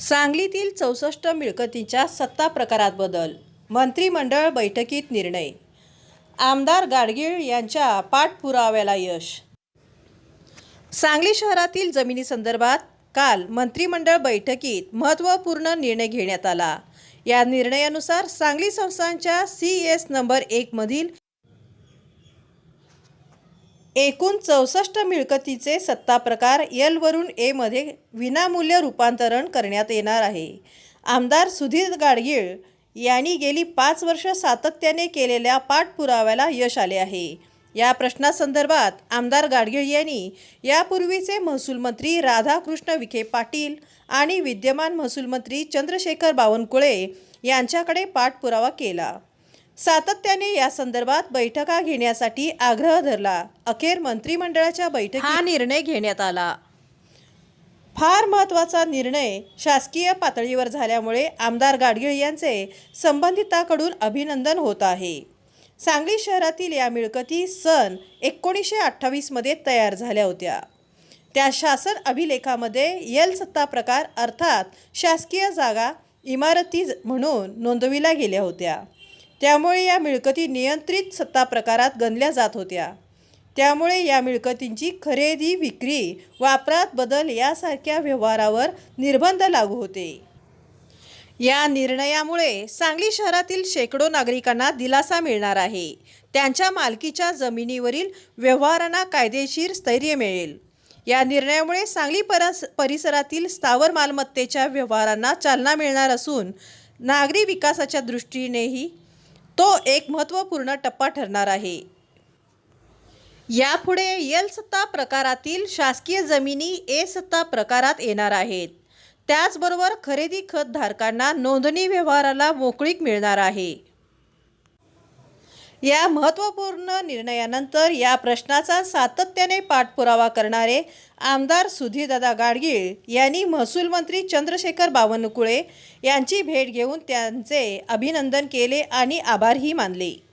सांगलीतील चौसष्ट मिळकतीच्या सत्ता प्रकारात बदल मंत्रिमंडळ बैठकीत निर्णय. आमदार गाडगीळ यांच्या पाठपुराव्याला यश. सांगली शहरातील जमिनीसंदर्भात काल मंत्रिमंडळ बैठकीत महत्त्वपूर्ण निर्णय घेण्यात आला. या निर्णयानुसार सांगली संस्थांच्या सी एस नंबर एकमधील एकूण चौसष्ट मिळकतीचे सत्ता प्रकार एलवरून एमध्ये विनामूल्य रूपांतरण करण्यात येणार आहे. आमदार सुधीर गाडगीळ यांनी गेली पाच वर्ष सातत्याने केलेल्या पाठपुराव्याला यश आले आहे. या प्रश्नासंदर्भात आमदार गाडगीळ यांनी यापूर्वीचे महसूल मंत्री राधाकृष्ण विखे पाटील आणि विद्यमान महसूल मंत्री चंद्रशेखर बावनकुळे यांच्याकडे पाठपुरावा केला. सातत्याने या संदर्भात बैठका घेण्यासाठी आग्रह धरला. अखेर मंत्रिमंडळाच्या बैठकीत हा निर्णय घेण्यात आला. फार महत्त्वाचा निर्णय शासकीय पातळीवर झाल्यामुळे आमदार गाडगीळ यांचे संबंधिताकडून अभिनंदन होत आहे. सांगली शहरातील या मिळकती सन एकोणीसशे अठ्ठावीसमध्ये तयार झाल्या होत्या. त्या शासन अभिलेखामध्ये यल सत्ता प्रकार अर्थात शासकीय जागा इमारती म्हणून नोंदविल्या गेल्या होत्या. त्यामुळे या मिळकती नियंत्रित सत्ता प्रकारात गणल्या जात होत्या. त्यामुळे या मिळकतींची खरेदी विक्री वापरात बदल यासारख्या व्यवहारावर निर्बंध लागू होते. या निर्णयामुळे सांगली शहरातील शेकडो नागरिकांना दिलासा मिळणार आहे. त्यांच्या मालकीच्या जमिनीवरील व्यवहारांना कायदेशीर स्थैर्य मिळेल. या निर्णयामुळे सांगली परस परिसरातील स्थावर मालमत्तेच्या व्यवहारांना चालना मिळणार असून नागरी विकासाच्या दृष्टीनेही तो एक महत्त्वपूर्ण टप्पा ठरणार आहे. यापुढे यल सत्ता प्रकारातील शासकीय जमिनी ए सत्ता प्रकारात येणार आहेत. त्याचबरोबर खरेदी खत धारकांना नोंदणी व्यवहाराला मोकळीक मिळणार आहे. या महत्त्वपूर्ण निर्णयानंतर या प्रश्नाचा सातत्याने पाठपुरावा करणारे आमदार सुधीरदादा गाडगीळ यांनी महसूल मंत्री चंद्रशेखर बावनकुळे यांची भेट घेऊन त्यांचे अभिनंदन केले आणि आभारही मानले.